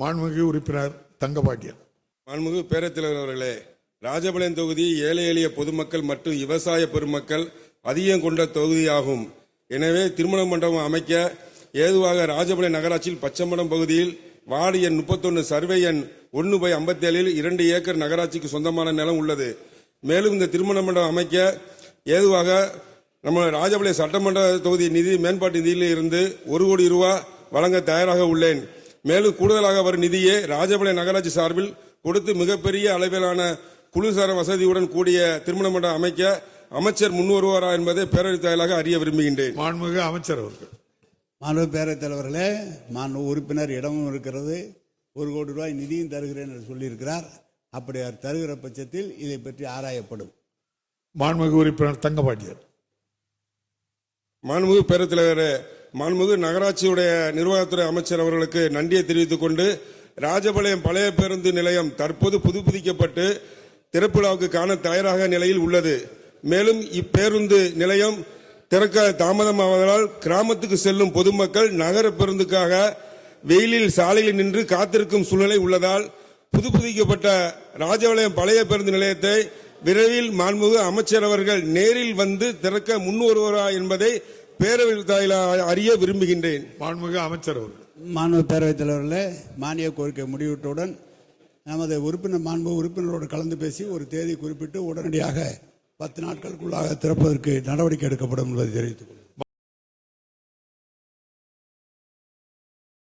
மாண்புமிகு உறுப்பினர் தங்கபாண்டியன் மாண்புமிகு பேரத்தலைவர் அவர்களே ராஜபாளையம் தொகுதி ஏழை எளிய பொதுமக்கள் மற்றும் விவசாய பெருமக்கள் அதிகம் கொண்ட தொகுதியாகும். எனவே திருமண மண்டபம் அமைக்க ஏதுவாக ராஜபாளையம் நகராட்சியில் பச்சம்படம் பகுதியில் வார்டு எண் முப்பத்தொன்னு சர்வே எண் ஒன்று பை ஐம்பத்தேழில் இரண்டு ஏக்கர் நகராட்சிக்கு சொந்தமான நிலம் உள்ளது. மேலும் இந்த திருமண மண்டபம் அமைக்க ஏதுவாக நம்ம ராஜபாளையம் சட்டமன்ற தொகுதி நிதி மேம்பாட்டு நிதியில் இருந்து ஒரு கோடி ரூபா வழங்க தயாராக உள்ளேன். மேலும் கூடுதலாக வரும் நிதியை ராஜபாளையம் நகராட்சி சார்பில் கொடுத்து மிகப்பெரிய அளவிலான குளிர்சார வசதியுடன் கூடிய திருமண மண்டபம் அமைக்க அமைச்சர் முன் வருவாரா என்பதை பேரவைத் தலைவராக அறிய விரும்புகின்றேன். மாண்புமிகு அமைச்சர் அவர்கள். மாண்பு பேரவைத் தலைவர்களே மாண்பு உறுப்பினர் இடமும் இருக்கிறது. ஒரு கோடி ரூபாய் நிதியும் தருகிறேன் என்று சொல்லியிருக்கிறார். அப்படி அவர் தருகிற பட்சத்தில் இதை பற்றி ஆராயப்படும். மாண்புமிகு உறுப்பினர் தங்கபாண்டியன். மாண்புமிகு பேரவைத் தலைவரே மாண்புமிகு நகராட்சியுடைய நிர்வாகத்துறை அமைச்சர் அவர்களுக்கு நன்றியை தெரிவித்துக் கொண்டு ராஜபாளையம் பழைய பேருந்து நிலையம் தற்போது புதுப்பிக்கப்பட்டு திறப்பு காண தயாராக நிலையில் உள்ளது. மேலும் இப்பேருந்து நிலையம் திறக்க தாமதமாவதால் கிராமத்துக்கு செல்லும் பொதுமக்கள் நகர பேருந்துக்காக வெயிலில் சாலையில் நின்று காத்திருக்கும் சூழ்நிலை உள்ளதால் புதுப்பிக்கப்பட்ட ராஜபாளையம் பழைய பேருந்து நிலையத்தை விரைவில் மாண்புமிகு அமைச்சர் அவர்கள் நேரில் வந்து திறக்க முன் வருவாரா என்பதை பேரவைத் தலைவர் அறிய விரும்புகின்றேன். மாண்புமிகு அமைச்சர் அவர்கள். மாண்பு பேரவைத் தலைவர்களே மானிய கோரிக்கை முடிவிட்டவுடன் நமது உறுப்பினர் மாண்பு உறுப்பினரோடு கலந்து பேசி ஒரு தேதி குறிப்பிட்டு உடனடியாக பத்து நாட்களுக்குள்ளாக திறப்பதற்கு நடவடிக்கை எடுக்கப்படும் என்பதை தெரிவித்துக் கொள்கிறேன்.